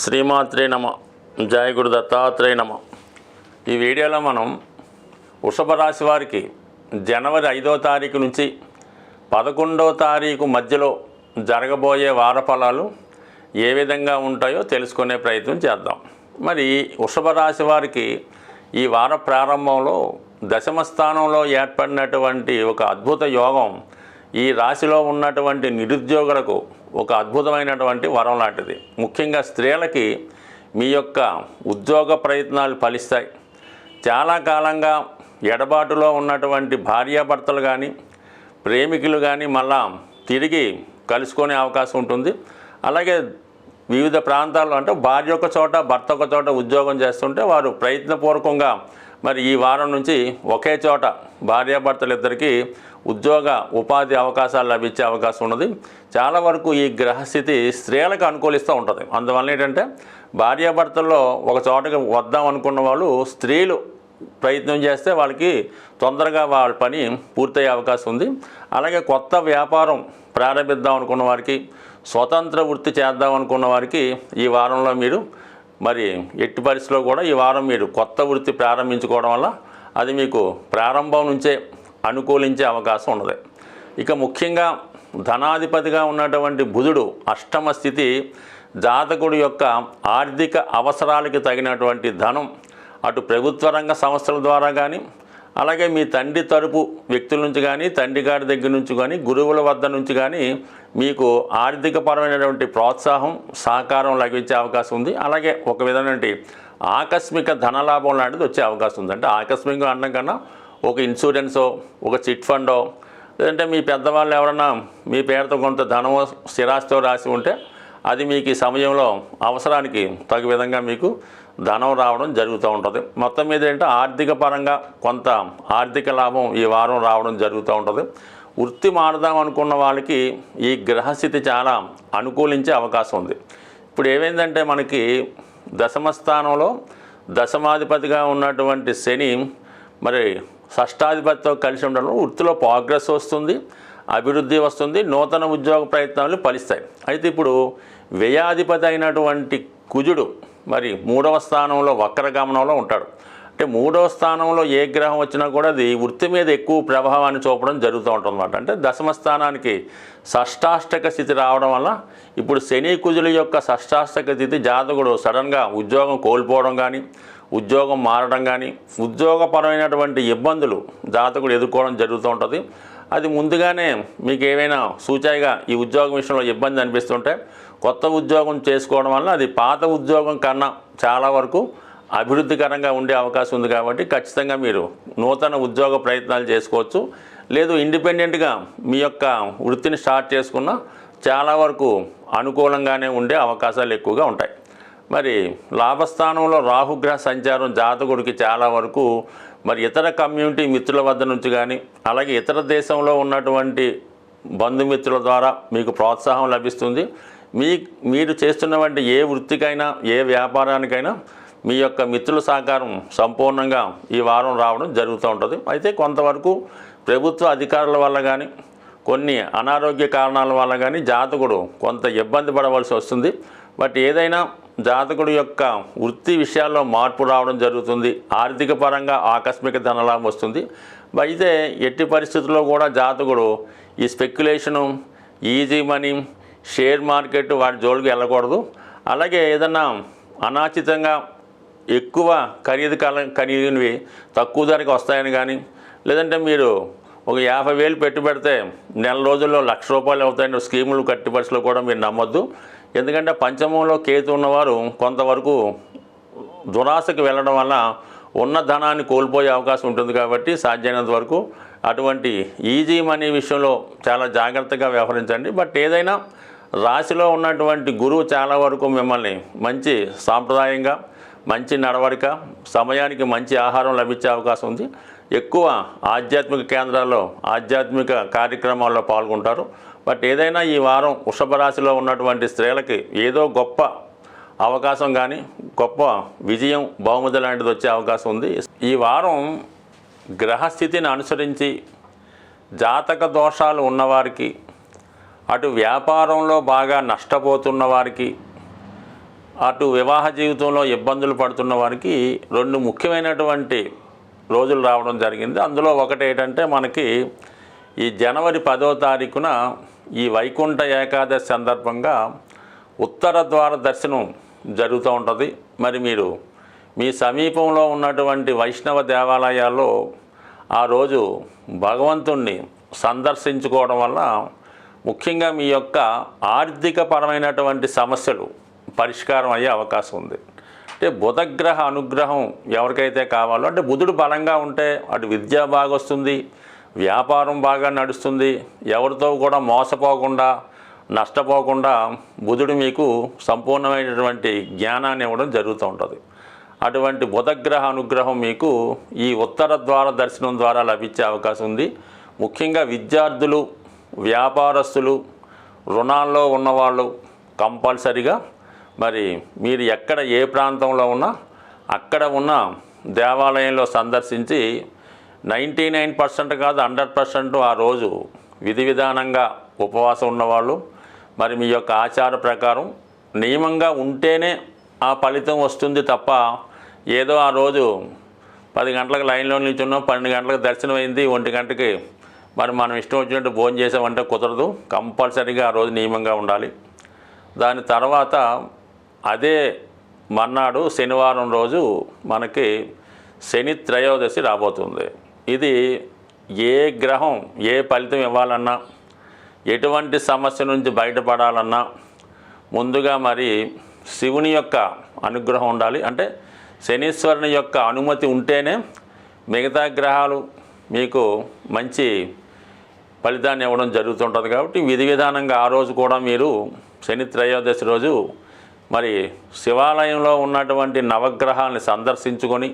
శ్రీమాత్రే నమ. జయ గురు దత్తాత్రేయ నమ. ఈ వీడియోలో మనం వృషభ రాశి వారికి జనవరి ఐదో తారీఖు నుంచి పదకొండో తారీఖు మధ్యలో జరగబోయే వార ఫలాలు ఏ విధంగా ఉంటాయో తెలుసుకునే ప్రయత్నం చేద్దాం. మరి వృషభ రాశి వారికి ఈ వార ప్రారంభంలో దశమ స్థానంలో ఏర్పడినటువంటి ఒక అద్భుత యోగం ఈ రాశిలో ఉన్నటువంటి నిరుద్యోగులకు ఒక అద్భుతమైనటువంటి వరం లాంటిది. ముఖ్యంగా స్త్రీలకి మీ యొక్క ఉద్యోగ ప్రయత్నాలు ఫలిస్తాయి. చాలా కాలంగా ఎడబాటులో ఉన్నటువంటి భార్యాభర్తలు కానీ ప్రేమికులు కానీ మళ్ళా తిరిగి కలుసుకునే అవకాశం ఉంటుంది. అలాగే వివిధ ప్రాంతాల్లో అంటే భార్య ఒక చోట భర్త ఒక చోట ఉద్యోగం చేస్తుంటే వారు ప్రయత్నపూర్వకంగా మరి ఈ వారం నుంచి ఒకే చోట భార్యాభర్తలు ఇద్దరికీ ఉద్యోగ ఉపాధి అవకాశాలు లభించే అవకాశం ఉన్నది. చాలా వరకు ఈ గ్రహస్థితి స్త్రీలకు అనుకూలిస్తూ ఉంటుంది. అందువల్ల ఏంటంటే భార్యాభర్తల్లో ఒక చోటకి వద్దాం అనుకున్న వాళ్ళు స్త్రీలు ప్రయత్నం చేస్తే వాళ్ళకి తొందరగా వాళ్ళ పని పూర్తయ్యే అవకాశం ఉంది. అలాగే కొత్త వ్యాపారం ప్రారంభిద్దాం అనుకున్న వారికి స్వతంత్ర వృత్తి చేద్దాం అనుకున్న వారికి ఈ వారంలో మీరు మరి ఎట్టి పరిస్థితిలో కూడా ఈ వారం మీరు కొత్త వృత్తి ప్రారంభించుకోవడం వల్ల అది మీకు ప్రారంభం నుంచే అనుకూలించే అవకాశం ఉన్నది. ఇక ముఖ్యంగా ధనాధిపతిగా ఉన్నటువంటి బుధుడు అష్టమ స్థితి జాతకుడి యొక్క ఆర్థిక అవసరాలకి తగినటువంటి ధనం అటు ప్రభుత్వ రంగ సంస్థల ద్వారా కానీ అలాగే మీ తండ్రి తరపు వ్యక్తుల నుంచి కానీ తండ్రి గారి దగ్గర నుంచి కానీ గురువుల వద్ద నుంచి కానీ మీకు ఆర్థికపరమైనటువంటి ప్రోత్సాహం సహకారం లభించే అవకాశం ఉంది. అలాగే ఒక విధమైన ఆకస్మిక ధనలాభం లాంటిది వచ్చే అవకాశం ఉంది. అంటే ఆకస్మికంగా అన్నం కన్నా ఒక ఇన్సూరెన్సో ఒక చిట్ ఫండో లేదంటే మీ పెద్దవాళ్ళు ఎవరన్నా మీ పేరుతో కొంత ధనమో స్థిరాస్తో రాసి ఉంటే అది మీకు ఈ సమయంలో అవసరానికి తగు విధంగా మీకు ధనం రావడం జరుగుతూ ఉంటుంది. మొత్తం మీద ఏంటంటే ఆర్థిక పరంగా కొంత ఆర్థిక లాభం ఈ వారం రావడం జరుగుతూ ఉంటుంది. వృత్తి మారదాం అనుకున్న వాళ్ళకి ఈ గ్రహస్థితి చాలా అనుకూలించే అవకాశం ఉంది. ఇప్పుడు ఏమైందంటే మనకి దశమ స్థానంలో దశమాధిపతిగా ఉన్నటువంటి శని మరి షష్టాధిపతితో కలిసి ఉండడం వృత్తిలో ప్రోగ్రెస్ వస్తుంది అభివృద్ధి వస్తుంది నూతన ఉద్యోగ ప్రయత్నాలు ఫలిస్తాయి. అయితే ఇప్పుడు వ్యయాధిపతి అయినటువంటి కుజుడు మరి మూడవ స్థానంలో వక్రగమనంలో ఉంటాడు. అంటే మూడవ స్థానంలో ఏ గ్రహం వచ్చినా కూడా అది వృత్తి మీద ఎక్కువ ప్రభావాన్ని చూపడం జరుగుతూ ఉంటుందన్నమాట. అంటే దశమ స్థానానికి షష్టాష్టక స్థితి రావడం వల్ల ఇప్పుడు శని కుజుల యొక్క షష్టాష్టక స్థితి జాతకుడు సడన్గా ఉద్యోగం కోల్పోవడం కానీ ఉద్యోగం మారడం కానీ ఉద్యోగపరమైనటువంటి ఇబ్బందులు జాతకుడు ఎదుర్కోవడం జరుగుతూ ఉంటుంది. అది ముందుగానే మీకు ఏమైనా సూచాయిగా ఈ ఉద్యోగం విషయంలో ఇబ్బంది అనిపిస్తుంటే కొత్త ఉద్యోగం చేసుకోవడం వల్ల అది పాత ఉద్యోగం కన్నా చాలా వరకు అభివృద్ధికరంగా ఉండే అవకాశం ఉంది కాబట్టి ఖచ్చితంగా మీరు నూతన ఉద్యోగ ప్రయత్నాలు చేసుకోవచ్చు. లేదు ఇండిపెండెంట్గా మీ యొక్క వృత్తిని స్టార్ట్ చేసుకున్న చాలా వరకు అనుకూలంగానే ఉండే అవకాశాలు ఎక్కువగా ఉంటాయి. మరి లాభస్థానంలో రాహుగ్రహ సంచారం జాతకుడికి చాలా వరకు మరి ఇతర కమ్యూనిటీ మిత్రుల వద్ద నుంచి కానీ అలాగే ఇతర దేశంలో ఉన్నటువంటి బంధుమిత్రుల ద్వారా మీకు ప్రోత్సాహం లభిస్తుంది. మీ మీరు చేస్తున్నటువంటి ఏ వృత్తికైనా ఏ వ్యాపారానికైనా మీ యొక్క మిత్రుల సహకారం సంపూర్ణంగా ఈ వారం రావడం జరుగుతూ ఉంటుంది. అయితే కొంతవరకు ప్రభుత్వ అధికారుల వల్ల కానీ కొన్ని అనారోగ్య కారణాల వల్ల కానీ జాతకుడు కొంత ఇబ్బంది పడవలసి వస్తుంది. బట్ ఏదైనా జాతకుడు యొక్క వృత్తి విషయాల్లో మార్పు రావడం జరుగుతుంది. ఆర్థిక పరంగా ఆకస్మిక ధనలాభం వస్తుంది. అయితే ఎట్టి పరిస్థితుల్లో కూడా జాతకుడు ఈ speculation easy money share market వాటి జోలికి వెళ్ళకూడదు. అలాగే ఏదన్నా అనాచితంగా ఎక్కువ ఖరీదు కాలం ఖరీదునివి తక్కువ ధరకు వస్తాయని కానీ లేదంటే మీరు ఒక యాభై వేలు పెట్టి పెడితే నెల రోజుల్లో లక్ష రూపాయలు అవుతాయని స్కీములు కట్టి పరిస్థితులు కూడా మీరు నమ్మొద్దు. ఎందుకంటే పంచమంలో కేతు ఉన్నవారు కొంతవరకు దురాశకు వెళ్ళడం వల్ల ఉన్న ధనాన్ని కోల్పోయే అవకాశం ఉంటుంది కాబట్టి సాధ్యమైనంత వరకు అటువంటి ఈజీ మనీ విషయంలో చాలా జాగ్రత్తగా వ్యవహరించండి. బట్ ఏదైనా రాశిలో ఉన్నటువంటి గురువు చాలా వరకు మిమ్మల్ని మంచి సాంప్రదాయంగా మంచి నడవడిక సమయానికి మంచి ఆహారం లభించే అవకాశం ఉంది. ఎక్కువ ఆధ్యాత్మిక కేంద్రాల్లో ఆధ్యాత్మిక కార్యక్రమాల్లో పాల్గొంటారు. బట్ ఏదైనా ఈ వారం వృషభ రాశిలో ఉన్నటువంటి స్త్రీలకి ఏదో గొప్ప అవకాశం కానీ గొప్ప విజయం బహుమతి లాంటిది వచ్చే అవకాశం ఉంది. ఈ వారం గ్రహస్థితిని అనుసరించి జాతక దోషాలు ఉన్నవారికి అటు వ్యాపారంలో బాగా నష్టపోతున్న వారికి అటు వివాహ జీవితంలో ఇబ్బందులు పడుతున్న వారికి రెండు ముఖ్యమైనటువంటి రోజులు రావడం జరిగింది. అందులో ఒకటి ఏంటంటే మనకి ఈ జనవరి పదో తారీఖున ఈ వైకుంఠ ఏకాదశి సందర్భంగా ఉత్తర ద్వార దర్శనం జరుగుతూ ఉంటుంది. మరి మీరు మీ సమీపంలో ఉన్నటువంటి వైష్ణవ దేవాలయాల్లో ఆ రోజు భగవంతుణ్ణి సందర్శించుకోవడం వల్ల ముఖ్యంగా మీ యొక్క ఆర్థిక పరమైనటువంటి సమస్యలు పరిష్కారం అయ్యే అవకాశం ఉంది. అంటే బుధగ్రహ అనుగ్రహం ఎవరికైతే కావాలో అంటే బుధుడు బలంగా ఉంటే అటు విద్య బాగా వస్తుంది వ్యాపారం బాగా నడుస్తుంది. ఎవరితో కూడా మోసపోకుండా నష్టపోకుండా బుధుడు మీకు సంపూర్ణమైనటువంటి జ్ఞానాన్ని ఇవ్వడం జరుగుతూ ఉంటుంది. అటువంటి బుధగ్రహ అనుగ్రహం మీకు ఈ ఉత్తర ద్వార దర్శనం ద్వారా లభించే అవకాశం ఉంది. ముఖ్యంగా విద్యార్థులు వ్యాపారస్తులు రుణాల్లో ఉన్నవాళ్ళు కంపల్సరిగా మరి మీరు ఎక్కడ ఏ ప్రాంతంలో ఉన్నా అక్కడ ఉన్న దేవాలయంలో సందర్శించి నైంటీ నైన్ పర్సెంట్ కాదు హండ్రెడ్ పర్సెంట్ ఆ రోజు విధి విధానంగా ఉపవాసం ఉన్నవాళ్ళు. మరి మీ యొక్క ఆచార ప్రకారం నియమంగా ఉంటేనే ఆ ఫలితం వస్తుంది తప్ప ఏదో ఆ రోజు పది గంటలకు లైన్లో నిల్చున్నాం పన్నెండు గంటలకు దర్శనం అయింది ఒంటి గంటకి మరి మనం ఇష్టం వచ్చినట్టు భోజనం చేసామంటే కుదరదు. కంపల్సరీగా ఆ రోజు నియమంగా ఉండాలి. దాని తర్వాత అదే మర్నాడు శనివారం రోజు మనకి శని త్రయోదశి రాబోతుంది. ఇది ఏ గ్రహం ఏ ఫలితం ఇవ్వాలన్నా ఎటువంటి సమస్య నుంచి బయటపడాలన్నా ముందుగా మరి శివుని యొక్క అనుగ్రహం ఉండాలి. అంటే శనీశ్వరుని యొక్క అనుమతి ఉంటేనే మిగతా గ్రహాలు మీకు మంచి ఫలితాన్ని ఇవ్వడం జరుగుతుంటుంది కాబట్టి విధి విధానంగా ఆ రోజు కూడా మీరు శని త్రయోదశి రోజు మరి శివాలయంలో ఉన్నటువంటి నవగ్రహాలని సందర్శించుకొని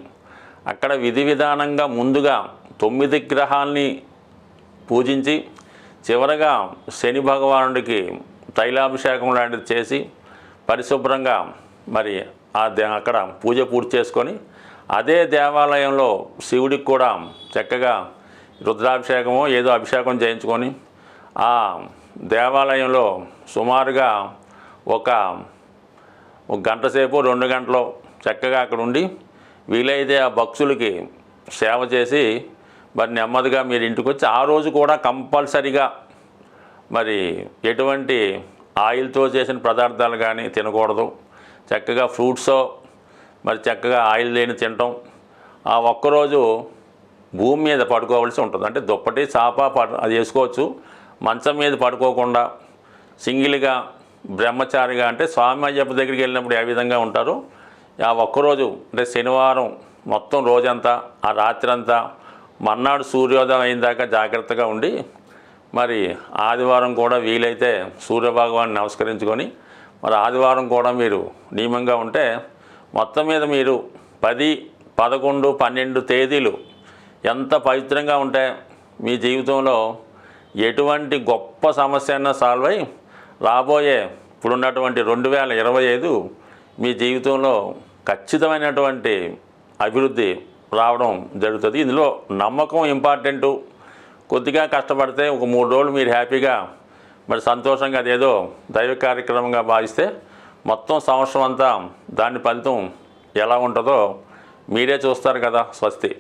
అక్కడ విధి విధానంగా ముందుగా తొమ్మిది గ్రహాల్ని పూజించి చివరగా శని భగవానుడికి తైలాభిషేకం లాంటిది చేసి పరిశుభ్రంగా మరి ఆ దే అక్కడ పూజ పూర్తి చేసుకొని అదే దేవాలయంలో శివుడికి కూడా చక్కగా రుద్రాభిషేకమో ఏదో అభిషేకం చేయించుకొని ఆ దేవాలయంలో సుమారుగా ఒక గంట సేపు రెండు గంటలు చక్కగా అక్కడ ఉండి వీలైతే ఆ భక్తులకి సేవ చేసి మరి నెమ్మదిగా మీరు ఇంటికి వచ్చి ఆ రోజు కూడా కంపల్సరిగా మరి ఎటువంటి ఆయిల్తో చేసిన పదార్థాలు కానీ తినకూడదు. చక్కగా ఫ్రూట్స్ మరి చక్కగా ఆయిల్ లేని తినటం. ఆ ఒక్కరోజు భూమి మీద పడుకోవాల్సి ఉంటుంది. అంటే దుప్పటి చాప అది వేసుకోవచ్చు. మంచం మీద పడుకోకుండా సింగిల్గా బ్రహ్మచారిగా అంటే స్వామి అయ్యప్ప దగ్గరికి వెళ్ళినప్పుడు ఏ విధంగా ఉంటారో? ఆ ఒక్కరోజు అంటే శనివారం మొత్తం రోజంతా ఆ రాత్రి అంతా మర్నాడు సూర్యోదయం అయిన దాకా జాగ్రత్తగా ఉండి మరి ఆదివారం కూడా వీలైతే సూర్యభగవాన్ని నమస్కరించుకొని మరి ఆదివారం కూడా మీరు నియమంగా ఉంటే మొత్తం మీద మీరు పది పదకొండు పన్నెండు తేదీలు ఎంత పవిత్రంగా ఉంటే మీ జీవితంలో ఎటువంటి గొప్ప సమస్య అయినా సాల్వ్ అయి రాబోయే ఇప్పుడున్నటువంటి రెండు వేల ఇరవై ఐదు మీ జీవితంలో ఖచ్చితమైనటువంటి అభివృద్ధి రావడం జరుగుతుంది. ఇందులో నమ్మకం ఇంపార్టెంటు కొద్దిగా కష్టపడితే ఒక మూడు రోజులు మీరు హ్యాపీగా మరి సంతోషంగా అదేదో దైవ కార్యక్రమంగా భావిస్తే మొత్తం సంవత్సరం అంతా దాని ఫలితం ఎలా ఉంటుందో మీరే చూస్తారు కదా స్వస్తి.